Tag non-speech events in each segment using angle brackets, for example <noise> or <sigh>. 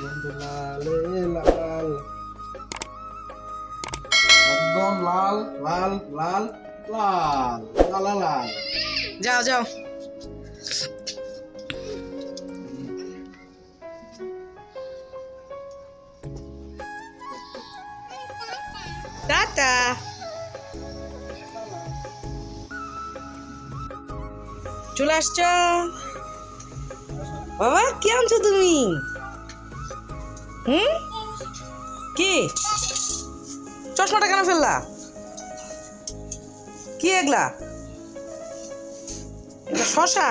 লাল একদম লাল লাল লাল লাল লাল লাল যাও যাও টাটা চলে আসছ? বাবা, কি আনছো তুমি? হুম? কি? চশমাটা কেন ফেললা? কি এগলা? এটা শশা?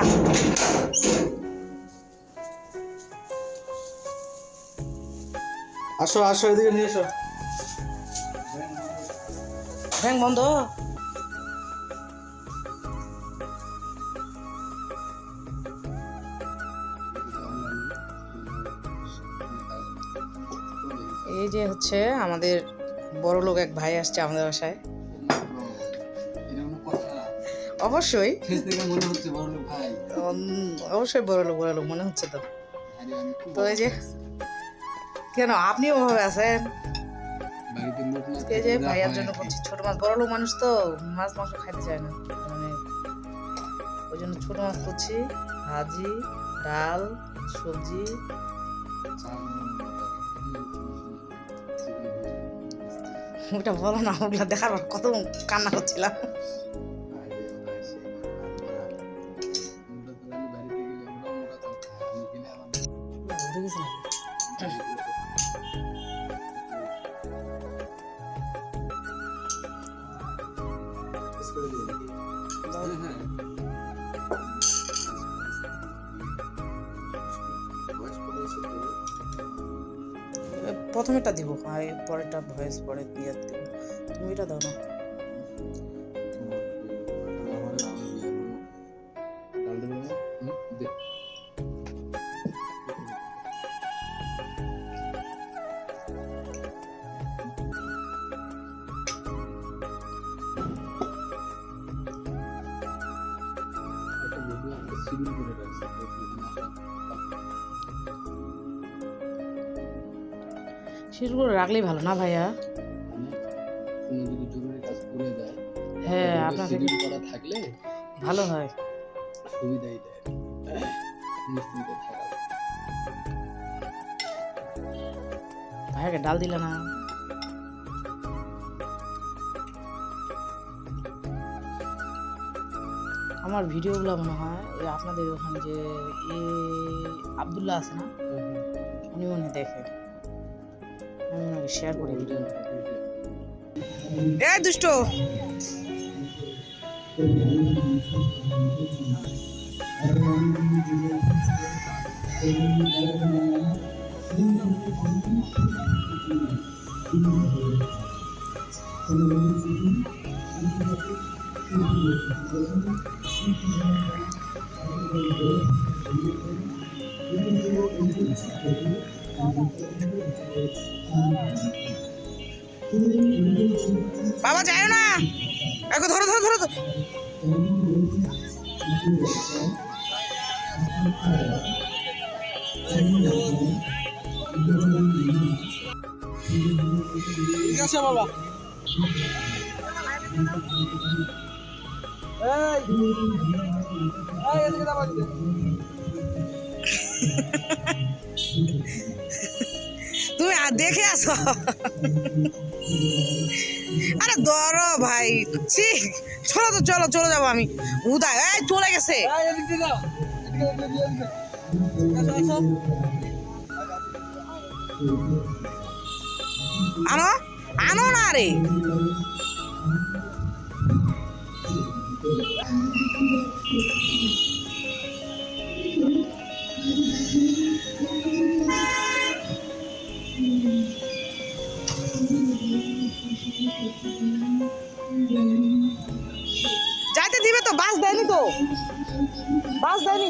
আসো আসো এদিকে নিয়ে এসো। ব্যাং বন্ধ? এই যে হচ্ছে আমাদের বড় লোক এক ভাই আসছে আমাদের বাসায়। অবশ্যই। অবশ্যই বড় লোক বড় লোক, মনে হচ্ছে তো। তো এই যে, কেন আপনি ওভাবে আছেন? এই যে ভাইয়ার জন্য করছি ছোট মাছ, বড় লোক মানুষ তো, মাছ, মাংস খাইতে চায় না। মানে ওই জন্য ছোট মাছ করছি, ভাজি, ডাল, সবজি। ওটা বলো না ওগুলো দেখার কত কান্না করছিলাম। উঠে প্রথমেটা দিব আর পরেরটা ভয়েস পরে দিয়ে দিব। তুমি এটা দাও না। সেগুলো রাখলেই ভালো না ভাইয়া? কোনো যদি জরুরি কাজ করে যায় হ্যাঁ আপনাকে schedule করা থাকলে ভালো হয়। সুবিধাই দেয়। নিশ্চিন্তে থাকা। যায়। ভাইয়াকে ডাল দিলে না? আমার ভিডিওগুলো মনে হয় ওই আপনাদের ওখানে যে এ আবদুল্লাহ আছে না? উনি মনে হয় দেখে। শেয়ার করি ভিডিও এ দুষ্ট। বাবা যায় না এখন ধরো ধরো ধরো। ঠিক আছে বাবা এই এই এদিকে দাও এদিকে। <laughs> তুমি দেখে আসো। আরে ধরো ভাই চলো তো চলো চলে যাব আমি। উদয় এই চলে গেছে। আনো আনো না রে। যাইতে দিবে তো বাস দেয়নি তো বাস দেয়নি